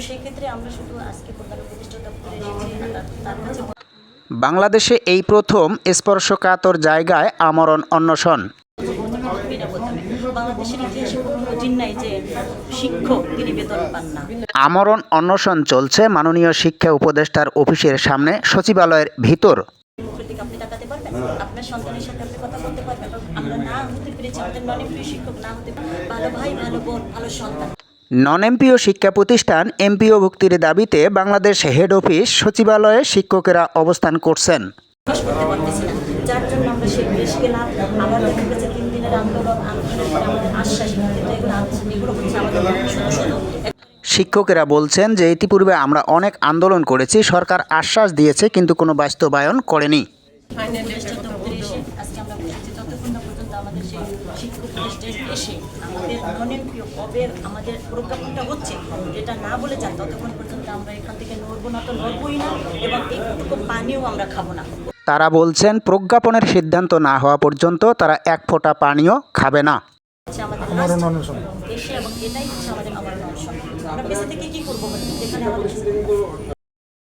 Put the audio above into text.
সেই আমরা শুধু আজকে প্রধান উপদেষ্টা দপ্তরে এসেছি তার- তার কাছে বাংলাদেশে এই প্রথম স্পর্শকাতর জায়গায় আমরণ অন্বেষণ। আমরণ অন্বেষণ চলছে মাননীয় শিক্ষা উপদেষ্টার অফিসের সামনে সচিবালয়ের ভিতর। আপনার সন্তানের সাথে আপনি কথা বলতে পারবেন আমরা না হতে পেরেছি আমাদের নন প্রিয় শিক্ষক না হতে ভালো ভাই ভালো বোন ভালো সন্তান। নন এমপিও শিক্ষা প্রতিষ্ঠান এমপিও ভুক্তির দাবিতে বাংলাদেশ হেড অফিস সচিবালয়ে শিক্ষকেরা অবস্থান করছেন। শেষ করতে পারতেছি না যার জন্য আমরা সেই দেশ আবার দেখা গেছে তিন দিনের আন্দোলন আন্দোলনের আমাদের আশ্বাস কিন্তু এগুলো এগুলো হচ্ছে আমাদের শুধু শুধু শিক্ষকেরা বলছেন যে ইতিপূর্বে আমরা অনেক আন্দোলন করেছি সরকার আশ্বাস দিয়েছে কিন্তু কোনো বাস্তবায়ন করেনি। উপদেষ্টা দপ্তরে এসে আজকে আমরা বসেছি যতক্ষণ না পর্যন্ত আমাদের সেই শিক্ষক উপদেষ্টা এসে আমাদের ননেমপ্রিয় কবে আমাদের প্রজ্ঞাপনটা হচ্ছে যেটা না বলে যান ততক্ষণ পর্যন্ত আমরা এখান থেকে নড়বো না তো নড়বই না এবং একটুকু পানিও আমরা খাব না। তারা বলছেন প্রজ্ঞাপনের সিদ্ধান্ত না হওয়া পর্যন্ত তারা এক ফোঁটা পানিও খাবে না। আমাদের last দেশে এবং এটাই হচ্ছে আমাদের আমার অনশন আমরা বেঁচে থেকে কি করব যেখানে আমাদের